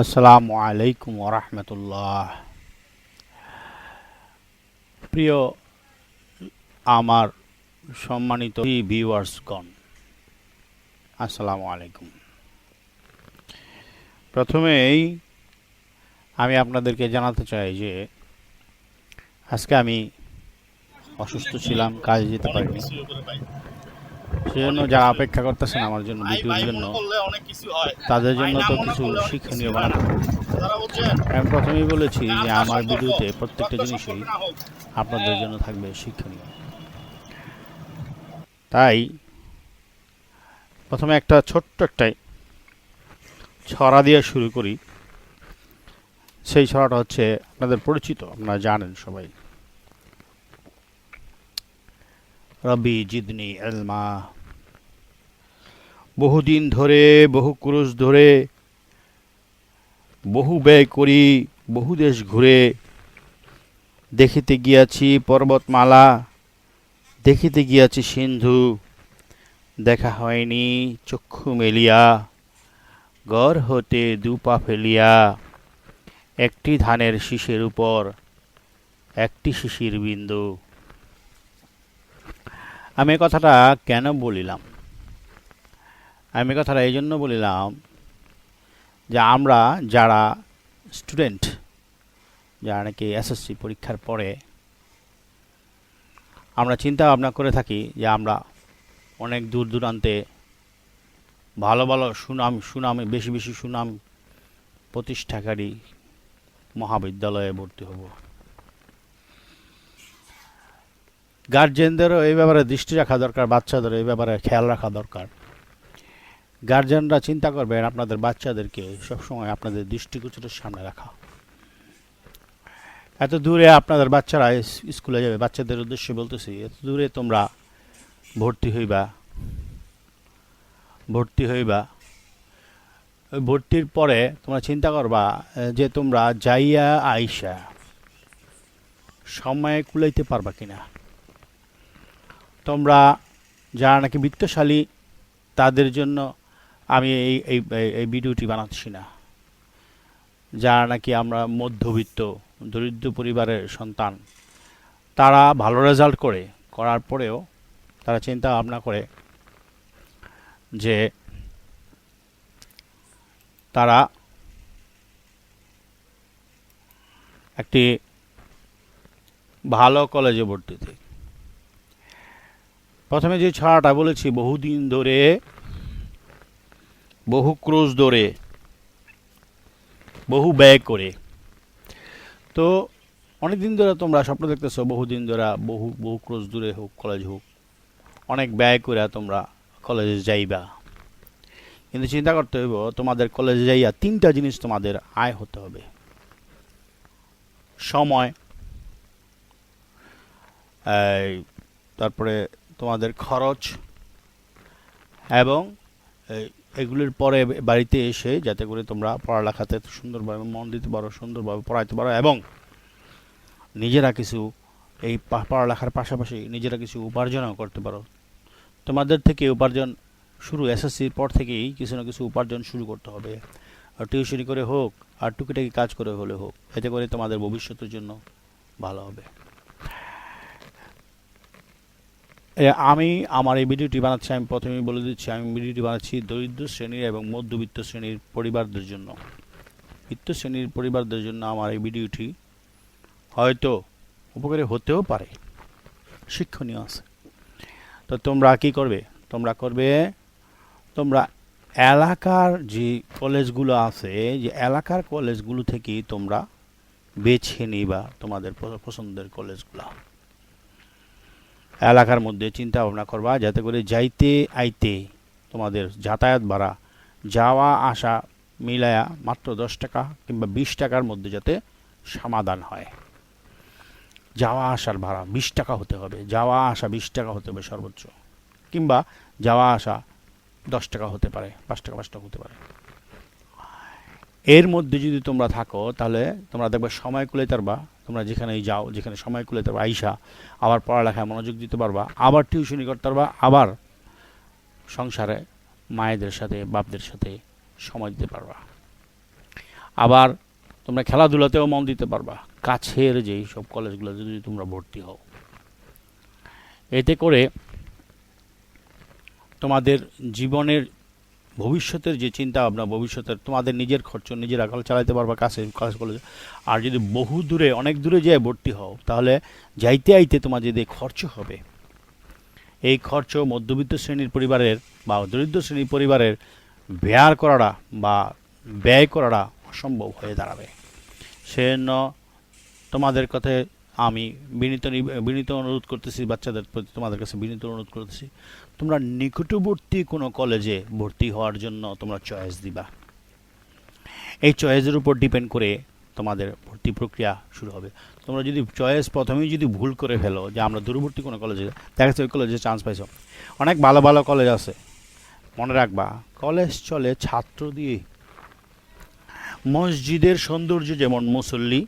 আসসালামু আলাইকুম ওরহমতুল্লাহ প্রিয় আমার সম্মানিত ভিউয়ার্সগণ আসসালামু আলাইকুম। প্রথমেই আমি আপনাদেরকে জানাতে চাই যে আজকে আমি অসুস্থ ছিলাম, কাজে যেতে পারিনি। সেজন্য যারা অপেক্ষা করতেছেন আমার জন্য ভিডিওর জন্য তাদের জন্য তো কিছু শিক্ষণীয় বানাতে আমি প্রথমেই বলেছি যে আমার ভিডিওতে প্রত্যেকটা জিনিসই আপনাদের জন্য থাকবে শিক্ষণীয়। তাই প্রথমে একটা ছোট্ট একটাই ছড়া দিয়ে শুরু করি। সেই ছড়াটা হচ্ছে আপনাদের পরিচিত আপনারা জানেন সবাই। রবি জিদনি এলমা বহুদিন ধরে, বহু ক্রুশ ধরে, বহু ব্যয় করি, বহু দেশ ঘুরে, দেখিতে গিয়াছি পর্বতমালা, দেখিতে গিয়াছি সিন্ধু, দেখা হয়নি চক্ষু মেলিয়া, গড় হতে দুপা ফেলিয়া, একটি ধানের শীষের উপর, একটি শিশির বিন্দু। আমি কথাটা কেন বলিলাম? আমি কথাটা এই জন্য বলিলাম যে আমরা যারা স্টুডেন্ট, যারা নাকি এসএসসি পরীক্ষার পরে, আমরা চিন্তা ভাবনা করে থাকি যে আমরা অনেক দূর দূরান্তে ভালো ভালো সুনাম সুনাম, বেশি বেশি সুনাম প্রতিষ্ঠাকারী মহাবিদ্যালয়ে ভর্তি হব। গার্জেনদেরও এই ব্যাপারে দৃষ্টি রাখা দরকার, বাচ্চাদেরও এই ব্যাপারে খেয়াল রাখা দরকার। গার্জেনরা চিন্তা করবেন আপনাদের বাচ্চাদেরকে সবসময় আপনাদের দৃষ্টিগোচরের সামনে রাখা। এত দূরে আপনাদের বাচ্চারা স্কুলে যাবে, বাচ্চাদের উদ্দেশ্যে বলতেছি, এত দূরে তোমরা ভর্তি হইবা ভর্তি হইবা, ভর্তির পরে তোমরা চিন্তা করবা যে তোমরা যাইয়া আইসা সময়ে কুলাইতে পারবা কিনা। তোমরা যারা নাকি বিত্তশালী, তাদের জন্য আমি এই এই ভিডিওটি বানাচ্ছি না। যারা নাকি আমরা মধ্যবিত্ত, দরিদ্র পরিবারের সন্তান, তারা ভালো রেজাল্ট করে, করার পরেও তারা চিন্তা ভাবনা করে যে তারা একটি ভালো কলেজে ভর্তি হতে। প্রথমে যে ছড়াটা বলেছি, বহুদিন ধরে বহু ক্রোশ ধরে, বহু ব্যয় করে। তো অনেক দিন ধরে তোমরা স্বপ্ন দেখতেছো, বহুদিন ধরে বহু বহু ক্রোশ দূরে হোক কলেজ হোক, অনেক ব্যয় করে তোমরা কলেজে যাইবা। কিন্তু চিন্তা করতে হইব, তোমাদের কলেজে যাইয়া তিনটা জিনিস তোমাদের আয় হতে হবে। সময় তারপরে তোমাদের খরচ, এবং এগুলির পরে বাড়িতে এসে যাতে করে তোমরা পড়ালেখাতে সুন্দরভাবে মন দিতে পারো, সুন্দরভাবে পড়াইতে পারো এবং নিজেরা কিছু এই পড়ালেখার পাশাপাশি নিজেরা কিছু উপার্জনও করতে পারো। তোমাদের থেকে উপার্জন শুরু, এসএসসির পর থেকেই কিছু না কিছু উপার্জন শুরু করতে হবে। আর টিউশনি করে হোক, আর টুকিটাকি কাজ করে হলে হোক, এতে করে তোমাদের ভবিষ্যতের জন্য ভালো হবে এ, আমি আমার এই ভিডিওটি বানাচ্ছি, আমি প্রথমেই বলে দিচ্ছি, আমি ভিডিওটি বানাচ্ছি দরিদ্র শ্রেণির এবং মধ্যবিত্ত শ্রেণির পরিবারদের জন্য। বিত্ত শ্রেণির পরিবারদের জন্য আমার এই ভিডিওটি হয়তো উপকারী হতেও পারে। শিক্ষণীয় আছে। তো তোমরা কি করবে? তোমরা করবে, তোমরা এলাকার যে কলেজগুলো আছে, যে এলাকার কলেজগুলো থেকেই তোমরা বেছে নিবা তোমাদের পছন্দের কলেজগুলো। এলাকার মধ্যে চিন্তা ভাবনা করবা, যাতে করে যাইতে আইতে তোমাদের যাতায়াত ভাড়া, যাওয়া, আসা মিলায়া মাত্র দশ টাকা কিংবা বিশ টাকার মধ্যে যাতে সমাধান হয়। যাওয়া, আসার ভাড়া বিশ টাকা হতে হবে, যাওয়া, আসা বিশ টাকা হতে হবে সর্বোচ্চ, কিংবা যাওয়া, আসা দশ টাকা হতে পারে, পাঁচ টাকা পাঁচ টাকা হতে পারে। এর মধ্যে যদি তোমরা থাকো, তাহলে তোমরা দেখবে সময় কুলে পারবা তোমরা যেখানেই যাও, যেখানে সময় কুলে পারবা আইসা, আবার পড়ালেখায় মনোযোগ দিতে পারবা, আবার টিউশনি করতে পারবা, আবার সংসারে মায়েদের সাথে, বাপদের সাথে সময় দিতে পারবা। আবার তোমরা খেলাধুলাতেও মন দিতে পারবা। কাছের যেই সব কলেজগুলো যদি তোমরা ভর্তি হও। এতে করে তোমাদের জীবনের ভবিষ্যতের যে চিন্তা ভাবনা, ভবিষ্যতের তোমাদের নিজের খরচ, নিজেরা চালাতে পারবা, কাছে কাছে কলেজে আর যদি বহু দূরে, অনেক দূরে যেয়ে ভর্তি হও, তাহলে যাইতে আইতে তোমার যদি খরচ হবে, এই খরচ মধ্যবিত্ত শ্রেণির পরিবারের বা দরিদ্র শ্রেণির পরিবারের ব্যয় করাটা বা ব্যয় করাটা অসম্ভব হয়ে দাঁড়াবে। সেজন্য তোমাদের কথায় আমি বিনীত বিনীত অনুরোধ করতেছি, বাচ্চাদের প্রতি তোমাদের কাছে বিনীত অনুরোধ করতেছি। তোমরা নিকটবর্তী কোনো কলেজে ভর্তি হওয়ার জন্য তোমরা চয়েস দিবা। এই চয়েসের উপর ডিপেন্ড করে তোমাদের ভর্তি প্রক্রিয়া শুরু হবে। তোমরা যদি চয়েস প্রথমেই যদি ভুল করে ফেলো যে আমরা দূরবর্তী কোনো কলেজে, দেখা যাচ্ছে ওই কলেজে চান্স পাইছো। অনেক ভালো ভালো কলেজ আছে। মনে রাখবা, কলেজ চলে ছাত্র দিয়ে মসজিদের সৌন্দর্য যেমন মুসল্লি,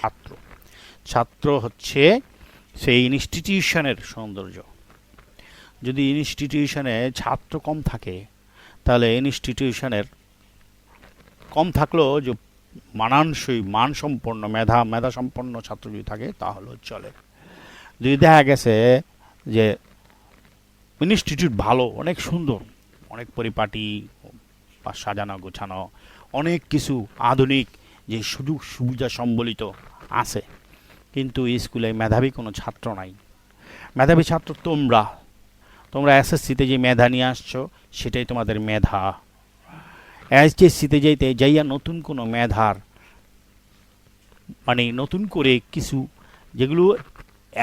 ছাত্র। ছাত্র হচ্ছে সেই ইনস্টিটিউশনের সৌন্দর্য। যদি ইনস্টিটিউশনে ছাত্র কম থাকে, তাহলে ইনস্টিটিউশনের কম থাকলেও যে মানানসই, মানসম্পন্ন মেধা মেধা সম্পন্ন ছাত্র যদি থাকে তাহলেও চলে। যদি দেখা গেছে যে ইনস্টিটিউট ভালো, অনেক সুন্দর, অনেক পরিপাটি, বা সাজানো, গোছানো, অনেক কিছু আধুনিক যে সুযোগ সুবিধা সম্বলিত আছে কিন্তু স্কুলে মেধাবী কোনো ছাত্র নাই। মেধাবী ছাত্র তোমরা। তোমরা এসএসসিতে যে মেধা নিয়ে আসছো, সেটাই তোমাদের মেধা। এইচএসসিতে যাইতে যাইয়া নতুন কোনো মেধার মানে নতুন করে কিছু যেগুলো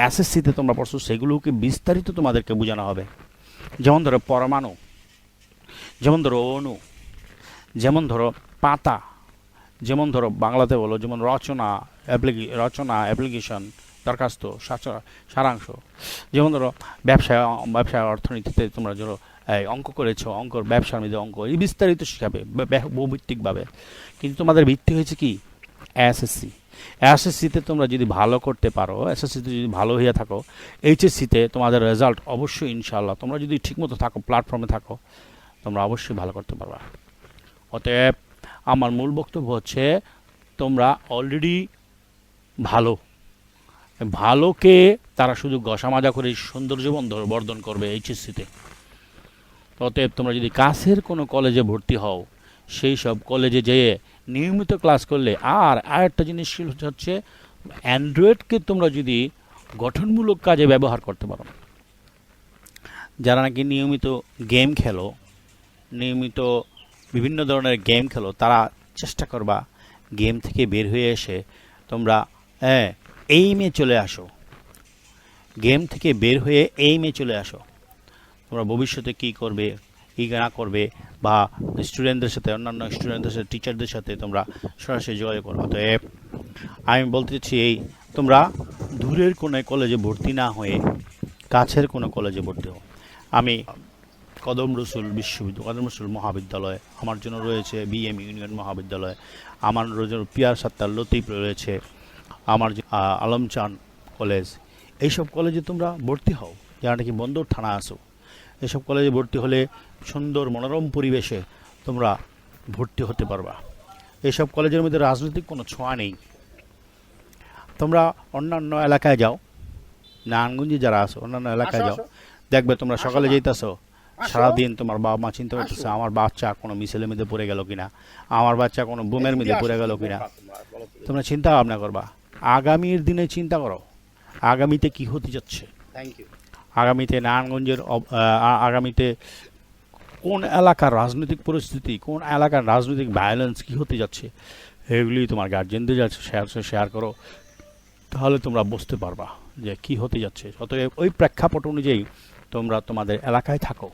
এসএসসিতে তোমরা পড়ছো, সেগুলোকে বিস্তারিত তোমাদেরকে বোঝানো হবে। যেমন ধরো পরমাণু, যেমন ধরো অণু, যেমন ধরো পাতা যেমন ধরো বাংলাতে বলো, যেমন রচনা রচনা, অ্যাপ্লিকেশন, দরখাস্ত সারাংশ। যেমন ধরো ব্যবসা ব্যবসা অর্থনীতিতে তোমরা ধরো অঙ্ক করেছ, অঙ্কর ব্যবসার মধ্যে অঙ্ক, এই বিস্তারিত শেখাবে বহুভিত্তিকভাবে। কিন্তু তোমাদের ভিত্তি হয়েছে কি? এসএসসি এসএসসিতে তোমরা যদি ভালো করতে পারো এসএসসিতে যদি ভালো হয়ে থাকো এইচএসসিতে তোমাদের রেজাল্ট অবশ্যই ইনশাল্লাহ তোমরা যদি ঠিকমতো থাকো প্ল্যাটফর্মে থাকো, তোমরা অবশ্যই ভালো করতে পারবা। অতএব আমার মূল বক্তব্য হচ্ছে, তোমরা অলরেডি ভালো। ভালোকে তারা শুধু গসা মাজা করে সৌন্দর্য বর্ধন করবে এইচএসসিতে। অতএব তোমরা যদি কাছের কোনো কলেজে ভর্তি হও, সেই সব কলেজে যেয়ে নিয়মিত ক্লাস করলে, আর আরেকটা জিনিস হচ্ছে, অ্যান্ড্রয়েডকে তোমরা যদি গঠনমূলক কাজে ব্যবহার করতে পারো। যারা নাকি নিয়মিত গেম খেলো, নিয়মিত বিভিন্ন ধরনের গেম খেলো, তারা চেষ্টা করবা গেম থেকে বের হয়ে এসে তোমরা হ্যাঁ এইমে চলে আসো। গেম থেকে বের হয়ে এইমে চলে আসো। তোমরা ভবিষ্যতে কী করবে, কী না করবে, বা স্টুডেন্টদের সাথে, অন্যান্য স্টুডেন্টদের সাথে টিচারদের সাথে তোমরা সরাসরি যোগাযোগ করো। অতএব, আমি বলতে চাচ্ছি এই, তোমরা দূরের কোনো কলেজে ভর্তি না হয়ে, কাছের কোনো কলেজে ভর্তি হও। আমি কদম রসুল বিশ্ববিদ্যালয় কদম রসুল মহাবিদ্যালয় আমার জন্য রয়েছে বিএম ইউনিয়ন মহাবিদ্যালয় আমার রয়েছে পিয়ার সাত্তার লতিফ রয়েছে আমার আলমচান কলেজ এইসব কলেজে তোমরা ভর্তি হও যারা নাকি বন্দর থানা আসো। এসব কলেজে ভর্তি হলে সুন্দর মনোরম পরিবেশে তোমরা ভর্তি হতে পারবা। এইসব কলেজের মধ্যে রাজনৈতিক কোনো ছোঁয়া নেই। তোমরা অন্যান্য এলাকায় যাও নারায়ণগঞ্জে যারা আসো অন্যান্য এলাকায় যাও দেখবে তোমরা সকালে যেতেছো সারাদিন তোমার বাবা মা চিন্তা করতেছে আমার বাচ্চা কোনো মিছিলের মধ্যে পড়ে গেল কিনা আমার বাচ্চা কোনো বুমের মধ্যে পড়ে গেল কিনা। তোমরা চিন্তা ভাবনা করবা। আগামীর দিনে চিন্তা করো। আগামীতে কি হতে যাচ্ছে? আগামীতে নারায়ণগঞ্জের আগামীতে কোন এলাকার রাজনৈতিক পরিস্থিতি কোন এলাকার রাজনৈতিক ভায়োলেন্স কি হতে যাচ্ছে এগুলি তোমার গার্জেনদের যাচ্ছে শেয়ার শেয়ার করো। তাহলে তোমরা বুঝতে পারবা যে কি হতে যাচ্ছে। অতএব ওই প্রেক্ষাপট অনুযায়ী তোমরা তোমাদের এলাকায় থাকো।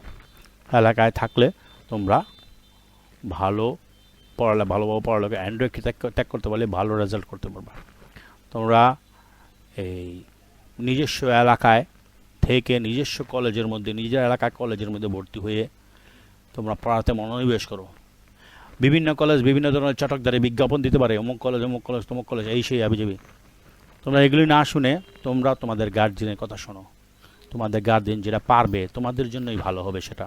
এলাকায় থাকলে তোমরা ভালো পড়ালে ভালোভাবে পড়ালেখা অ্যান্ড্রয়েড ত্যাগ ত্যাগ করতে পারলে ভালো রেজাল্ট করতে পারবা। তোমরা এই নিজস্ব এলাকায় থেকে নিজস্ব কলেজের মধ্যে, নিজের এলাকার কলেজের মধ্যে ভর্তি হয়ে তোমরা পড়াতে মনোনিবেশ করো। বিভিন্ন কলেজ বিভিন্ন ধরনের চটকদারে বিজ্ঞাপন দিতে পারে, অমুক কলেজ অমুক কলেজ তমুক কলেজ এই সেই আবিজাবি তোমরা এগুলি না শুনে তোমরা তোমাদের গার্জেনের কথা শোনো। তোমাদের গার্জেন যেটা পারবে, তোমাদের জন্যই ভালো হবে সেটা।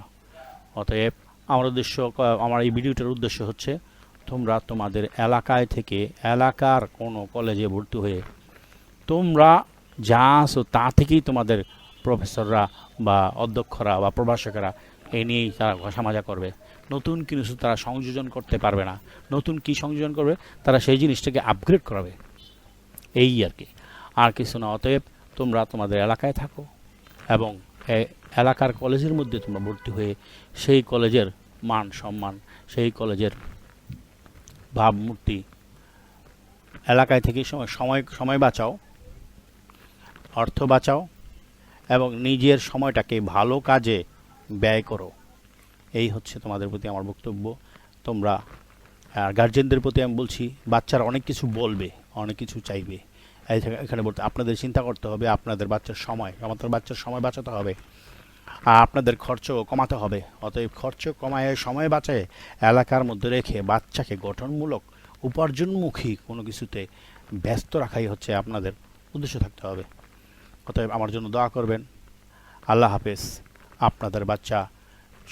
অতএব আমার উদ্দেশ্য, আমার এই ভিডিওটার উদ্দেশ্য হচ্ছে, তোমরা তোমাদের এলাকায় থেকে, এলাকার কোনো কলেজে ভর্তি হয়ে, তোমরা যা আসো তা থেকেই তোমাদের প্রফেসররা বা অধ্যক্ষরা বা প্রভাষকেরা এ নিয়েই তারা ঘষা মাজা করবে। নতুন কিছু তারা সংযোজন করতে পারবে না, নতুন কি সংযোজন করবে, তারা সেই জিনিসটাকে আপগ্রেড করাবে। এই আর কি। আর কিছু না, অতএব তোমরা তোমাদের এলাকায় থাকো। এবং এলাকার কলেজের মধ্যে তোমরা ভর্তি হয়ে সেই কলেজের মান সম্মান, সেই কলেজের ভাবমূর্তি এলাকায় থেকে সময় সময় সময় বাঁচাও, অর্থ বাঁচাও এবং নিজের সময়টাকে ভালো কাজে ব্যয় করো। এই হচ্ছে তোমাদের প্রতি আমার বক্তব্য। তোমরা গার্জেনদের প্রতি আমি বলছি, বাচ্চারা অনেক কিছু বলবে, অনেক কিছু চাইবে। এখানে বলতে আপনাদের চিন্তা করতে হবে, আপনাদের বাচ্চার সময়, আমাদের বাচ্চার সময় বাঁচাতে হবে, আর আপনাদের খরচ কমাতে হবে। অতএব খরচ কমায়, সময় বাঁচায় এলাকার মধ্যে রেখে বাচ্চাকে গঠনমূলক, উপার্জনমুখী কোনো কিছুতে ব্যস্ত রাখাই হচ্ছে আপনাদের উদ্দেশ্য থাকতে হবে। অতএব আমার জন্য দোয়া করবেন। আল্লাহ হাফেজ। আপনাদের বাচ্চা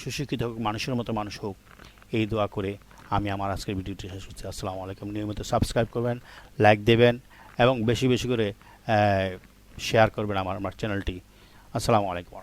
সুশিক্ষিত হোক, মানুষের মতো মানুষ হোক, এই দোয়া করে আমি আমার আজকের ভিডিওটি শেষ করছি। আসসালামু আলাইকুম। নিয়মিত সাবস্ক্রাইব করবেন, লাইক দেবেন এবং বেশি বেশি করে শেয়ার করবেন আমার আমার চ্যানেলটি আসসালামু আলাইকুম।